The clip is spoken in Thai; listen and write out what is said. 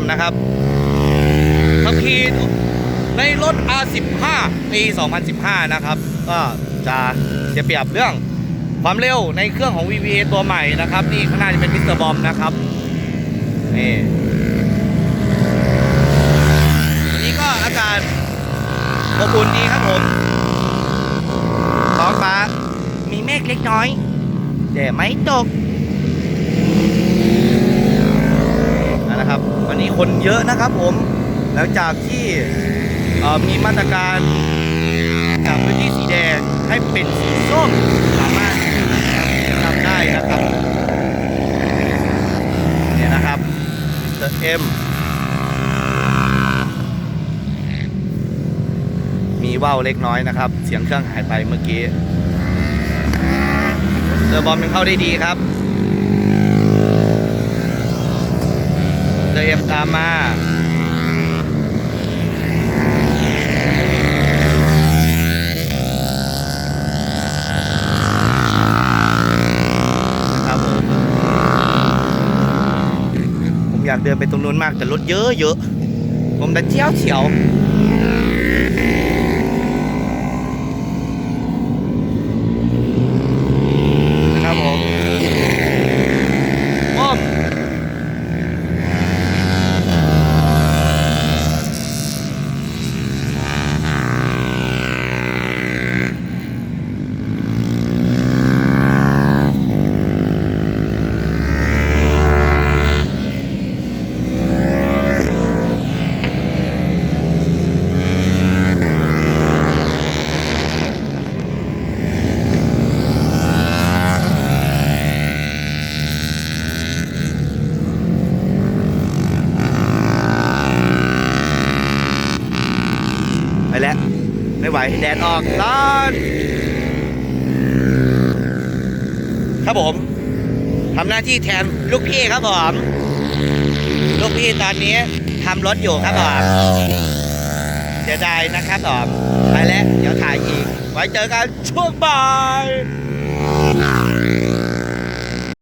M นะครับขับขี่ในรถ R15 ปี 2015 นะครับ ก็จะเสียเปรียบเรื่องความเร็วในเครื่องของ VVA ตัวใหม่นะครับ นี่ข้างหน้าจะเป็นมิสเตอร์บอมนะครับนี่นนี้ก็อากาศอบอุ่นดีครับผมท้องฟ้ามีเมฆเล็กน้อย แต่ไม่ตกนะครับ วันนี้คนเยอะนะครับผมหลังจากที่มีมาตรการจากพื้นที่สีแดงให้เป็นสีส้มสามารถทำได้นะครับเนี่ยนะครับเดอเอ็มมีว่าวเล็กน้อยนะครับ เสียงเครื่องหายไปเมื่อกี้เดอบอมยังเข้าได้ดีครับ เด อะเอ็มตามมาครับผมผมอยากเดินไปตรงนู้นมากแต่รถเยอะเยอะ ผมจะเที่ยวเฉียว แล้ว ไม่ไหวแดดออกร้อนครับผมทำหน้าที่แทนลูกพี่ครับผมลูกพี่ตอนนี้ทำรถอยู่ครับผมเสียดายนะครับผมไปแล้ว เดี๋ยวถ่ายอีก ไว้เจอกันช่วงบ่าย